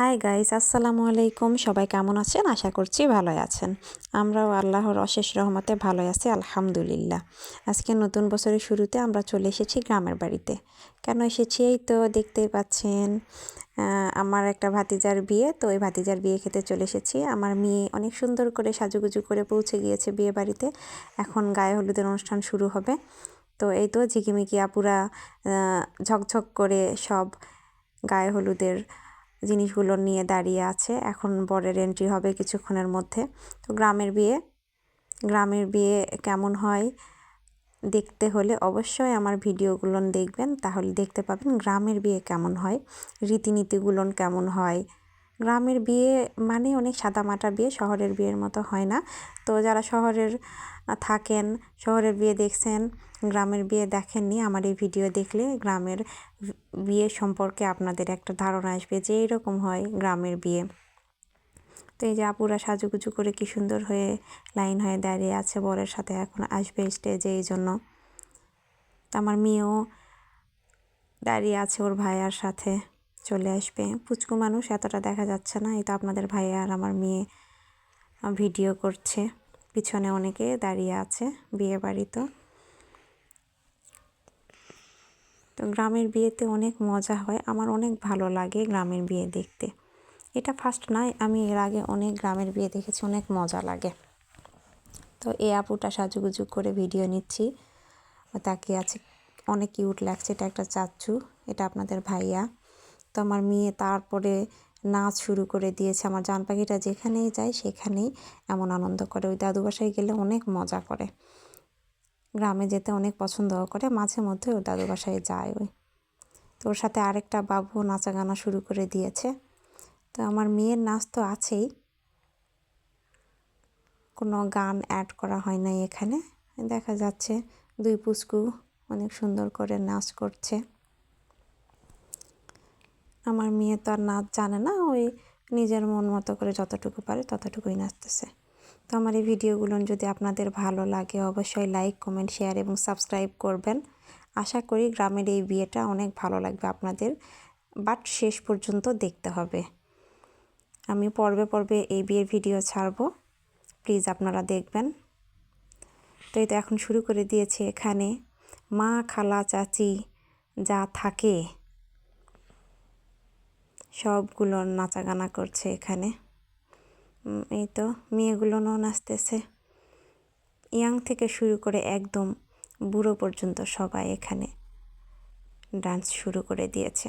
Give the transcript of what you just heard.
Hi guys আসসালামু আলাইকুম সবাই কেমন আছেন? আশা করছি ভালোই আছেন। আমরাও আল্লাহর অশেষ রহমতে ভালোই আছি, আলহামদুলিল্লাহ। আজকে নতুন বছরের শুরুতে আমরা চলে এসেছি গ্রামের বাড়িতে। কেন এসেছি? এই তো দেখতেই পাচ্ছেন আমার একটা ভাতিজার বিয়ে। তো ওই ভাতিজার বিয়ে খেতে চলে এসেছি। আমার মেয়ে অনেক সুন্দর করে সাজুগুজু করে পৌঁছে গিয়েছে বিয়ে বাড়িতে। এখন গায়ে হলুদের অনুষ্ঠান শুরু হবে। তো এই তো ঝিকিমিকি আপুরা ঝকঝক করে সব গায়ে হলুদের জিনিসগুলো নিয়ে দাঁড়িয়ে আছে। এখন বরের এন্ট্রি হবে কিছুক্ষণের মধ্যে। তো গ্রামের বিয়ে গ্রামের বিয়ে কেমন হয় দেখতে হলে অবশ্যই আমার ভিডিওগুলো দেখবেন। তাহলে দেখতে পাবেন গ্রামের বিয়ে কেমন হয়, রীতিনীতিগুলো কেমন হয় গ্রামের বিয়ে মানে অনেক সাদামাটা বিয়ে, শহরের বিয়ের মতো হয় না। তো যারা শহরের থাকেন, শহরের বিয়ে দেখছেন, গ্রামের বিয়ে দেখেননি, আমার এই ভিডিও দেখলে গ্রামের বিয়ে সম্পর্কে আপনাদের একটা ধারণা আসবে যে এরকম হয় গ্রামের বিয়ে। তো এই যে আপুরা সাজুগুজু করে কি সুন্দর হয়ে লাইন হয়ে দাঁড়িয়ে আছে, বরের সাথে এখন আসবে স্টেজে এই জন্য। আমার মেয়েও দাঁড়িয়ে আছে ওর ভাইয়ার সাথে। চলে আসবে। পুচকু মানুষ এতটা দেখা যাচ্ছে না তো আপনাদের ভাইয়া আর আমার মেয়ে ভিডিও করছে। পিছনে অনেকে দাঁড়িয়ে আছে, বিয়ে বাড়ি তো। তো গ্রামের বিয়েতে অনেক মজা হয়, আমার অনেক ভালো লাগে গ্রামের বিয়ে দেখতে। এটা ফার্স্ট নয়, আমি এর আগে অনেক গ্রামের বিয়ে দেখেছি, অনেক মজা লাগে। তো এ আপুটা সাজুগুজু করে ভিডিও নিচ্ছি। তাকে আছে, অনেক কিউট লাগছে, এটা একটা চাচ্চু, এটা আপনাদের ভাইয়া। তো আমার মেয়ে তারপরে নাচ শুরু করে দিয়েছে। আমার জান পাখিটা যেখানেই যায় সেখানেই এমন আনন্দ করে। ওই দাদু বাসায় গেলে অনেক মজা করে। গ্রামে যেতে অনেক পছন্দ করে, মাঝে মধ্যে ওর দাদু বাসায় যায় ওই। তো ওর সাথে আরেকটা বাবু নাচা গানা শুরু করে দিয়েছে। তো আমার মেয়ের নাচ তো আছেই। কোনো গান অ্যাড করা হয় নাই এখানে। দেখা যাচ্ছে দুই পুচকু অনেক সুন্দর করে নাচ করছে। আমার মেয়ে তো আর নাচ জানে না, ওই নিজের মন মতো করে যতটুকু পারে ততটুকুই নাচতেছে। তো আমার এই ভিডিওগুলো যদি আপনাদের ভালো লাগে, অবশ্যই লাইক কমেন্ট শেয়ার এবং সাবস্ক্রাইব করবেন। আশা করি গ্রামের এই বিয়েটা অনেক ভালো লাগবে আপনাদের বাট শেষ পর্যন্ত দেখতে হবে। আমি পর্বে পর্বে এই বিয়ের ভিডিও ছাড়বো। প্লিজ আপনারা দেখবেন। তো এই তো এখন শুরু করে দিয়েছে এখানে। মা, খালা, চাচি যা থাকে। সবগুলো নাচাগানা করছে এখানে। এই তো মেয়েগুলোও নাচতেছে ইয়াং থেকে শুরু করে একদম বুড়ো পর্যন্ত সবাই এখানে ডান্স শুরু করে দিয়েছে।